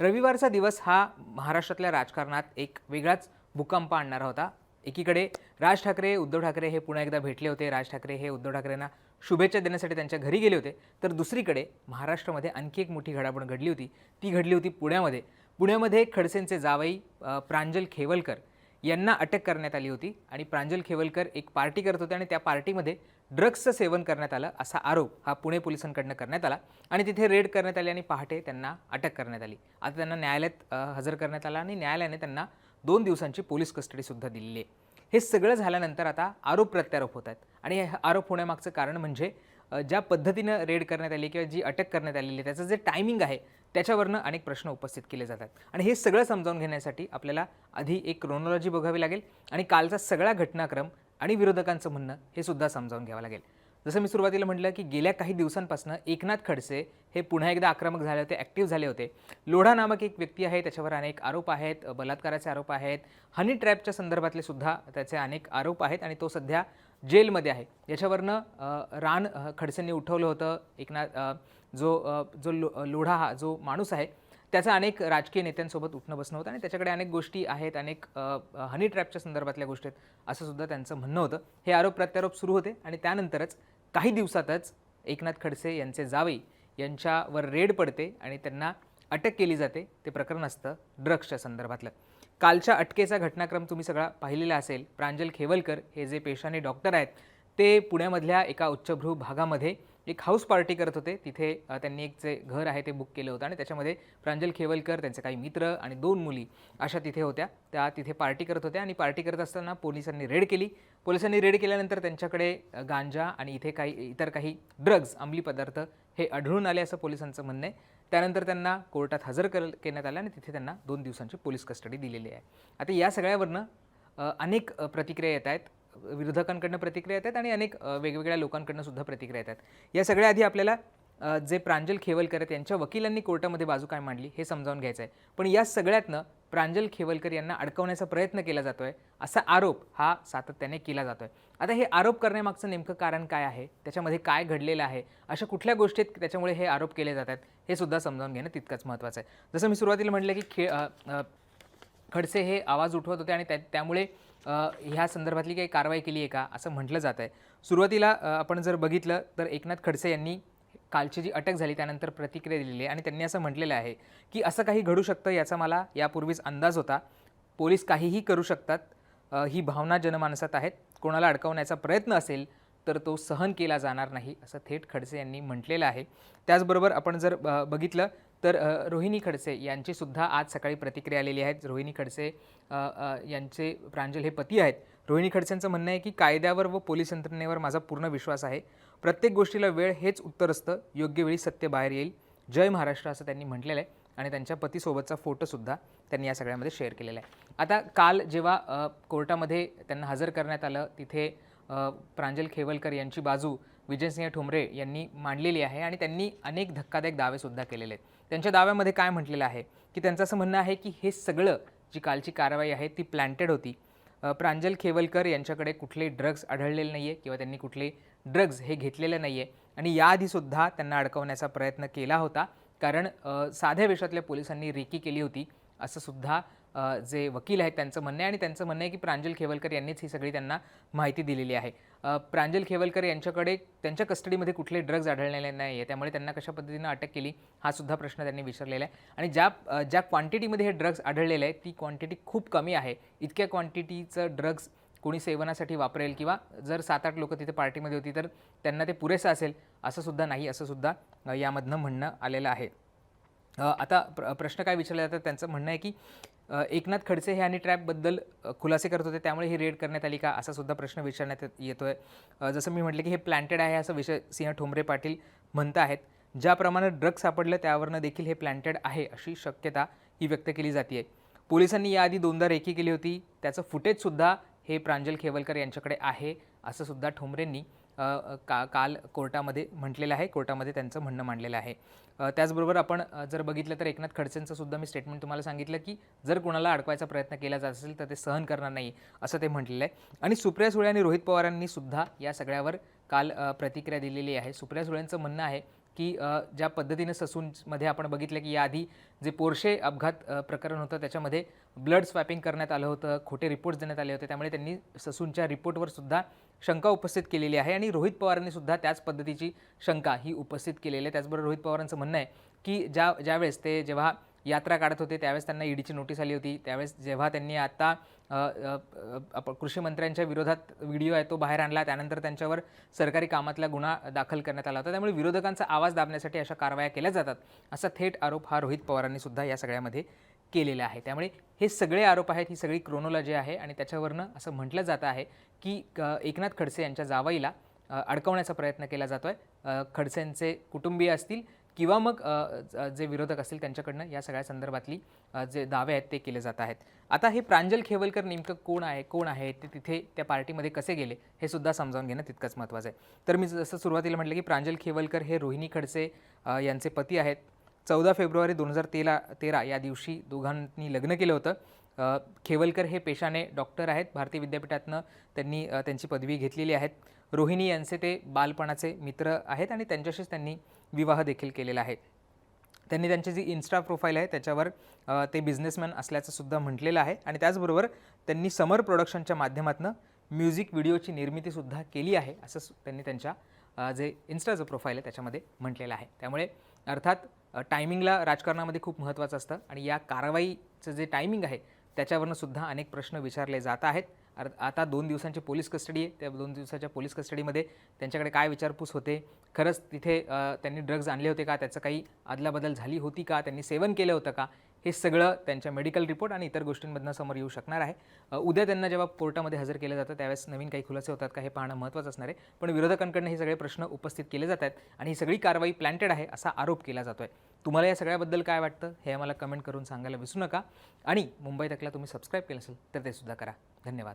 रविवारचा दिवस हा महाराष्ट्रातल्या राजकारणात एक वेगळाच भूकंप आणणारा होता. एकीकडे राज ठाकरे उद्धव ठाकरे हे पुन्हा एकदा भेटले होते. राज ठाकरे हे उद्धव ठाकरेंना शुभेच्छा देण्यासाठी त्यांच्या घरी गेले होते. तर दुसरीकडे महाराष्ट्रामध्ये आणखी एक मोठी घडामोड घडली होती. ती घडली होती पुण्यामध्ये. पुण्यामध्ये खडसेंचे जावई प्रांजल खेवलकर यांना अटक करण्यात आली होती आणि प्रांजल खेवलकर एक पार्टी करत होते आणि त्या पार्टीमध्ये ड्रग्सचं सेवन करण्यात आलं असा आरोप हा पुणे पोलिसांकडनं करण्यात आला आणि तिथे रेड करण्यात आली आणि पहाटे त्यांना अटक करण्यात आली. आता त्यांना न्यायालयात हजर करण्यात आला आणि न्यायालयाने त्यांना दोन दिवसांची पोलीस कस्टडीसुद्धा दिलेली आहे. हे सगळं झाल्यानंतर आता आरोप प्रत्यारोप होत आहेत आणि हे आरोप होण्यामागचं कारण म्हणजे ज्या पद्धतीनं रेड करण्यात आली किंवा जी अटक करण्यात आलेली आहे त्याचं जे टायमिंग आहे त्याच्यावरनं अनेक प्रश्न उपस्थित केले जातात. आणि हे सगळं समजावून घेण्यासाठी आपल्याला आधी एक क्रोनॉलॉजी बघावी लागेल आणि कालचा सगळा घटनाक्रम आणि विरोधकांचं म्हणणं हे सुद्धा समजावून घ्यावं लागेल. जसं मी सुरुवातीला म्हटलं की गेल्या काही दिवसांपासून एकनाथ खडसे हे पुन्हा एकदा आक्रमक झाले होते ॲक्टिव्ह झाले होते. लोढा नामक एक व्यक्ती आहे त्याच्यावर अनेक आरोप आहेत बलात्काराचे आरोप आहेत. हनी ट्रॅपच्या संदर्भातले सुद्धा त्याचे अनेक आरोप आहेत आणि तो सध्या जेलमध्ये आहे. याच्यावरनं रान खडसेंनी उठवलं होतं. एकनाथ जो जो लो लोढा हा जो माणूस आहे त्याचं अनेक राजकीय नेत्यांसोबत उठणं बसणं होतं आणि त्याच्याकडे अनेक गोष्टी आहेत अनेक हनी ट्रॅपच्या संदर्भातल्या गोष्टी आहेत असं सुद्धा त्यांचं म्हणणं होतं. हे आरोप प्रत्यारोप सुरू होते आणि त्यानंतरच काही दिवसातच एकनाथ खडसे यांचे जावई यांच्यावर रेड पडते आणि त्यांना अटक केली जाते. ते प्रकरण असतं ड्रग्सच्या संदर्भातलं. कालच्या अटकेचा घटनाक्रम तुम्ही सगळा पाहिलेला असेल. प्रांजल खेवलकर हे जे पेशाने डॉक्टर आहेत ते पुण्यामधल्या एका उच्चभ्रू भागामध्ये एक हाऊस पार्टी करत होते तिथे त्यांनी एक जे घर आहे ते बुक केलं होतं. आणि त्याच्यामध्ये प्रांजल खेवलकर त्यांचे काही मित्र आणि दोन मुली अशा तिथे होत्या. त्या तिथे पार्टी करत होत्या आणि पार्टी करत असताना पोलिसांनी रेड केली. पोलिसांनी रेड केल्यानंतर त्यांच्याकडे गांजा आणि इथे काही इतर काही ड्रग्ज अंमली पदार्थ हे आढळून आले असं पोलिसांचं म्हणणं आहे. त्यानंतर त्यांना कोर्टात हजर कर करण्यात आलं आणि तिथे त्यांना दोन दिवसांची पोलीस कस्टडी दिलेली आहे. आता या सगळ्यावरनं अनेक प्रतिक्रिया येत आहेत. विरोधकांकडनं प्रतिक्रिया येतात आणि अनेक वेगवेगळ्या लोकांकडनं सुद्धा प्रतिक्रिया येतात. या सगळ्या आधी आपल्याला जे प्रांजल खेवलकर आहेत यांच्या वकिलांनी कोर्टामध्ये बाजू काय मांडली हे समजावून घ्यायचं आहे पण या सगळ्यातनं प्रांजल खेवलकर यांना अडकवण्याचा प्रयत्न केला जातो आहे असा आरोप हा सातत्याने केला जातो आहे आता हे आरोप करण्यामागचं नेमकं कारण काय आहे? त्याच्यामध्ये काय घडलेलं आहे? अशा कुठल्या गोष्टीत त्याच्यामुळे हे आरोप केले जातात? हे सुद्धा समजावून घेणं तितकंच महत्त्वाचं आहे. जसं मी सुरुवातीला म्हटलं की खे खडसे हे आवाज उठवत होते आणि त्या त्यामुळे ह्या संदर्भातली काही कारवाई केली आहे का? असं म्हटलं जात आहे. सुरुवातीला आपण जर बघितलं तर एकनाथ खडसे यांनी कालची जी अटक झाली त्यानंतर प्रतिक्रिया दिलेली आहे. आणि त्यांनी असं म्हटलेलं आहे की असं काही घडू शकतं याचा मला यापूर्वीच अंदाज होता. पोलीस काहीही करू शकतात. ही भावना जनमानसात आहेत. कोणाला अडकवण्याचा प्रयत्न असेल तर तो सहन केला जाणार नाही असं थेट खडसे यांनी म्हटलेलं आहे. त्याचबरोबर आपण जर बघितलं तर रोहिणी खडसे यांची सुद्धा आज सकाळी प्रतिक्रिया आलेली आहे. रोहिणी खडसे यांचे प्रांजल हे पती आहेत. रोहिणी खडसेंचं म्हणणं आहे की कायद्यावर व पोलीस यंत्रणेवर माझा पूर्ण विश्वास आहे. प्रत्येक गोष्टीला वेळ हेच उत्तर असतं. योग्य वेळी सत्य बाहेर येईल. जय महाराष्ट्र असं त्यांनी म्हटलेलं आहे आणि त्यांच्या पतीसोबतचा फोटोसुद्धा त्यांनी या सगळ्यामध्ये शेअर केलेला आहे. आता काल जेव्हा कोर्टामध्ये त्यांना हजर करण्यात आलं तिथे प्रांजल खेवलकर यांची बाजू विजयसिंह ठोंबरे यांनी मांडलेली आहे आणि त्यांनी अनेक धक्कादायक दावेसुद्धा केलेले आहेत. त्यांच्या दाव्यामध्ये काय म्हटलेलं आहे? की त्यांचं असं म्हणणं आहे की हे सगळं जी कालची कारवाई आहे ती प्लॅन्टेड होती. प्रांजल खेवलकर यांच्याकडे कुठले ड्रग्ज आढळलेले नाही आहे किंवा त्यांनी कुठले ड्रग्ज हे घेतलेले नाही आहे आणि याआधीसुद्धा त्यांना अडकवण्याचा प्रयत्न केला होता. कारण साध्या वेशातल्या पोलिसांनी रेकी केली होती असं सुद्धा जे वकील आहेत त्यांचं म्हणणं आहे आणि त्यांचं म्हणणं आहे की प्रांजल खेवलकर यांनीच ही सगळी त्यांना माहिती दिलेली आहे. प्रांजल खेवलकर यांच्याकडे त्यांच्या कस्टडीमध्ये कुठले ड्रग्ज आढळलेले नाही आहे त्यामुळे त्यांना कशा पद्धतीनं अटक केली हा सुद्धा प्रश्न त्यांनी विचारलेला आहे. आणि ज्या ज्या क्वांटिटीमध्ये हे ड्रग्ज आढळलेले आहे ती क्वांटिटी खूप कमी आहे. इतक्या क्वांटिटीचं ड्रग्ज कोणी सेवनासाठी वापरेल किंवा जर सात आठ लोक तिथे पार्टीमध्ये होती तर त्यांना ते पुरेसं असेल असं सुद्धा नाही असं सुद्धा यामधनं म्हणणं आलेलं आहे. आता प्र प्रश्न काय विचारला जातात त्यांचं म्हणणं आहे की एकनाथ खडसे हे आणि ट्रॅपबद्दल खुलासे करत होते त्यामुळे ही रेड करण्यात आली का असा सुद्धा प्रश्न विचारण्यात येतो आहे जसं मी म्हटलं की हे प्लॅन्टेड आहे असं विषय सिंह ठोंबरे पाटील म्हणत आहेत. ज्याप्रमाणे ड्रग्ज सापडलं त्यावरनं देखील हे प्लॅन्टेड आहे अशी शक्यता ही व्यक्त केली जाते पोलिसांनी याआधी दोनदा रेकी केली होती. त्याचं फुटेजसुद्धा हे प्रांजल खेवलकर यांच्याकडे आहे असं सुद्धा ठोंबरेंनी का काल कोर्टामध्ये म्हटलेलं आहे कोर्टामध्ये त्यांचं म्हणणं मांडलेलं आहे. त्याचबरोबर आपण जर बघितलं तर एकनाथ खडसेंचं सुद्धा मी स्टेटमेंट तुम्हाला सांगितलं की जर कोणाला अडकवायचा प्रयत्न केला जात असेल तर ते सहन करणार नाही असं ते म्हटलेलं आहे. आणि सुप्रिया सुळे आणि रोहित पवारांनी सुद्धा या सगळ्यावर काल प्रतिक्रिया दिलेली आहे. सुप्रिया सुळेंचं म्हणणं आहे की ज्या पद्धतीनं ससूनमध्ये आपण बघितलं की याआधी जे पोरशे अपघात प्रकरण होतं त्याच्यामध्ये ब्लड स्वॅपिंग करण्यात आलं होतं खोटे रिपोर्ट्स देण्यात आले होते. त्यामुळे त्यांनी ससूनच्या रिपोर्टवर सुद्धा शंका उपस्थित केलेली आहे आणि रोहित पवारांनी सुद्धा त्याच पद्धतीची शंका ही उपस्थित केलेली आहे. त्याचबरोबर रोहित पवारांचं म्हणणं आहे की ज्या ज्यावेळेस ते जेव्हा यात्रा काढत होते. त्यावेळेस त्यांना ईडीची नोटीस आली होती. त्यावेळेस जेव्हा त्यांनी आता आप- कृषी मंत्र्यांच्या विरोधात व्हिडिओ आहे तो बाहेर आणला. त्यानंतर त्यांच्यावर सरकारी कामातला गुन्हा दाखल करण्यात आला होता. त्यामुळे विरोधकांचा आवाज दाबण्यासाठी अशा कारवाया केल्या जातात असा थेट आरोप हा रोहित पवारांनी सुद्धा या सगळ्यामध्ये केलेला आहे. त्यामुळे हे सगळे आरोप आहेत ही सगळी क्रोनॉलॉजी आहे आणि त्याच्यावरनं असं म्हटलं जातं आहे की एकनाथ खडसे यांच्या जावईला अडकवण्याचा प्रयत्न केला जातो आहे खडसेंचे कुटुंबीय असतील किंवा मग ज- जे विरोधक असतील त्यांच्याकडनं या सगळ्या संदर्भातली जे दावे आहेत ते केले जात आहेत. आता हे प्रांजल खेवलकर नेमकं कोण आहे कोण आहे ते तिथे त्या पार्टीमध्ये कसे गेले हे सुद्धा समजावून घेणं तितकंच महत्त्वाचं आहे. तर मी जसं सुरुवातीला म्हटलं की प्रांजल खेवलकर हे रोहिणी खडसे यांचे पती आहेत. चौदा फेब्रुवारी दोन हजार तेरा तेरा या दिवशी दोघांनी लग्न केलं होतं. खेवलकर हे पेशाने डॉक्टर आहेत. भारतीय विद्यापीठातनं त्यांनी त्यांची पदवी घेतलेली आहेत रोहिणी यांचे ते बालपणाचे मित्र आहेत आणि त्यांच्याशीच त्यांनी विवाह देखील केलेला आहे. त्यांनी त्यांची जी इन्स्टा प्रोफाईल आहे त्याच्यावर ते बिझनेसमॅन असल्याचं सुद्धा म्हटलेलं आहे. आणि त्याचबरोबर त्यांनी समर प्रोडक्शनच्या माध्यमातून म्युझिक व्हिडिओची निर्मितीसुद्धा केली आहे असं त्यांनी त्यांच्या जे इन्स्टाचं प्रोफाईल आहे त्याच्यामध्ये म्हटलेलं आहे. त्यामुळे अर्थात टायमिंगला राजकारणामध्ये खूप महत्त्वाचं असतं. आणि या कारवाईचं जे टायमिंग आहे त्याच्यावरनं सुद्धा अनेक प्रश्न विचारले जात आहेत. अर आता दोन दिवसांची पोलीस कस्टडी आहे. त्या दोन दिवसाच्या पोलीस कस्टडीमध्ये त्यांच्याकडे काय विचारपूस होते? खरंच तिथे त्यांनी ड्रग्ज आणले होते का? त्याचं काही अदलाबदल झाली होती का? त्यांनी सेवन केलं होतं का? हे सगळं त्यांच्या मेडिकल रिपोर्ट आणि इतर गोष्टींमधनं समोर येऊ शकणार आहे. उद्या त्यांना जेव्हा कोर्टामध्ये हजर केलं जातं त्यावेळेस नवीन काही खुलासे होतात का हे पाहणं महत्त्वाचं असणार आहे. पण विरोधकांकडनं हे सगळे प्रश्न उपस्थित केले जात आहेत आणि ही सगळी कारवाई प्लॅन्टेड आहे असा आरोप केला जातो आहे तुम्हाला या सगळ्याबद्दल काय वाटतं हे आम्हाला कमेंट करून सांगायला विसरू नका. आणि मुंबई तकला तुम्ही सबस्क्राईब केलं असेल तर ते सुद्धा करा. धन्यवाद.